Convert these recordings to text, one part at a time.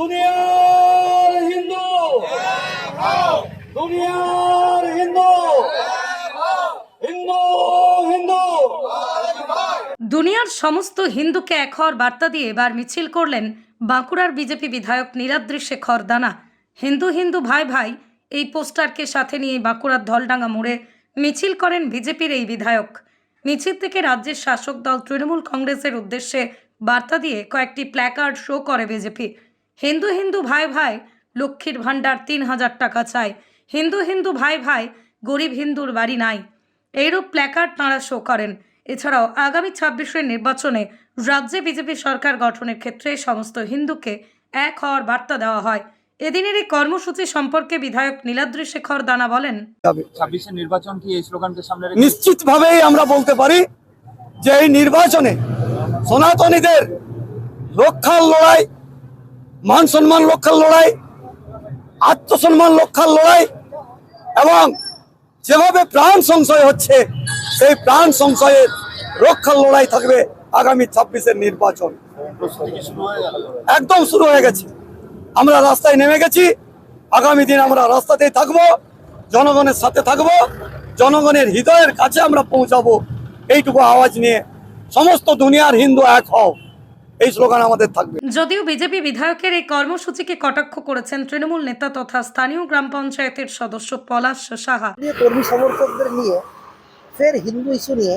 দুনিয়ার হিন্দু। দুনিয়ার হিন্দু। হিন্দু হিন্দু। দুনিয়ার সমস্ত হিন্দুকে এক হওয়ার বার্তা দিয়ে এবার মিছিল করলেন বাঁকুড়ার বিজেপি বিধায়ক নীলাদ্রি শেখর দানা। হিন্দু হিন্দু ভাই ভাই, এই পোস্টারকে সাথে নিয়ে বাঁকুড়ার ধলডাঙ্গা মোড়ে মিছিল করেন বিজেপির এই বিধায়ক। মিছিল থেকে রাজ্যের শাসক দল তৃণমূল কংগ্রেসের উদ্দেশ্যে বার্তা দিয়ে কয়েকটি প্ল্যাকার্ড শো করে বিজেপি। হিন্দু হিন্দু ভাই ভাই লক্ষ্মীর ভাণ্ডার তিন হাজার টাকা চাই। হিন্দু হিন্দু ভাই ভাই গরিব হিন্দুর বাড়ি নাই। এইরূপ প্ল্যাকার্ড তাঁরা শো করেন। এছাড়াও আগামী ছাব্বিশের নির্বাচনে রাজ্যে বিজেপি সরকার গঠনের ক্ষেত্রে সমস্ত হিন্দুকে এক হওয়ার বার্তা দেওয়া হয়। এদিনের এই কর্মসূচি সম্পর্কে বিধায়ক নীলাদ্রি শেখর দানা বলেন ছাব্বিশের নির্বাচন কি এই স্লোগানকে সামনে রেখে নিশ্চিতভাবেই আমরা বলতে পারি যে এই নির্বাচনে সনাতনীদের রক্ষার লড়াই মান সম্মান রক্ষার লড়াই, আত্মসম্মান রক্ষার লড়াই এবং যেভাবে প্রাণ সংশয় হচ্ছে, সেই প্রাণ সংশয়ের রক্ষার লড়াই থাকবে আগামী ছাব্বিশের নির্বাচন। একদম শুরু হয়ে গেছে। আমরা রাস্তায় নেমে গেছি। আগামী দিন আমরা রাস্তাতেই থাকব, জনগণের সাথে থাকব, জনগণের হৃদয়ের কাছে আমরা পৌঁছাবো। এইটুকু আওয়াজ নিয়ে সমস্ত দুনিয়ার হিন্দু এক হও। এই স্লোগান আমাদের থাকবে। যদিও বিজেপি বিধায়কের এই কর্মসূচিকে কটাক্ষ করেছেন তৃণমূল নেতা তথা স্থানীয় গ্রাম পঞ্চায়েতের সদস্য পলাশ সাহা। কর্মী সমর্থকদের নিয়ে ফের হিন্দু ইস্যু নিয়ে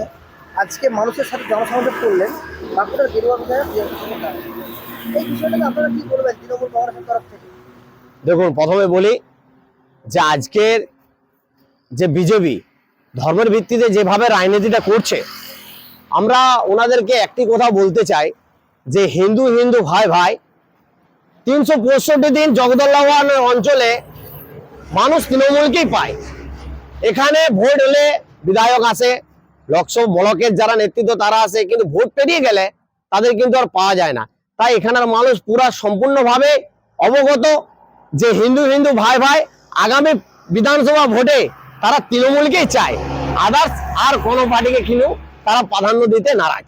আজকে মানুষের সাথে জনসংযোগ করলেন বাঁকুড়ার গেরুয়া বিধায়ক এই বিষয়টাকে আপনারা কি বলবেন তৃণমূল কংগ্রেসের তরফ থেকে? দেখুন প্রথমে বলি যে আজকের যে বিজেপি ধর্মের ভিত্তিতে যেভাবে রাজনীতিটা করছে আমরা ওনাদেরকে একটি কথা বলতে চাই যে হিন্দু হিন্দু ভাই ভাই, তিনশো পঁয়ষট্টি দিন জগদল্লাহান অঞ্চলে মানুষ তৃণমূলকেই পায়। এখানে ভোট এলে বিধায়ক আসে, লোকসভা ব্লকের যারা নেতৃত্ব তারা আসে, কিন্তু ভোট পেরিয়ে গেলে তাদের কিন্তু আর পাওয়া যায় না। তাই এখানের মানুষ পুরা সম্পূর্ণভাবে অবগত যে হিন্দু হিন্দু ভাই ভাই আগামী বিধানসভা ভোটে তারা তৃণমূলকেই চায়। আদার্স আর কোনো পার্টিকে কিন্তু তারা প্রাধান্য দিতে নারাজ।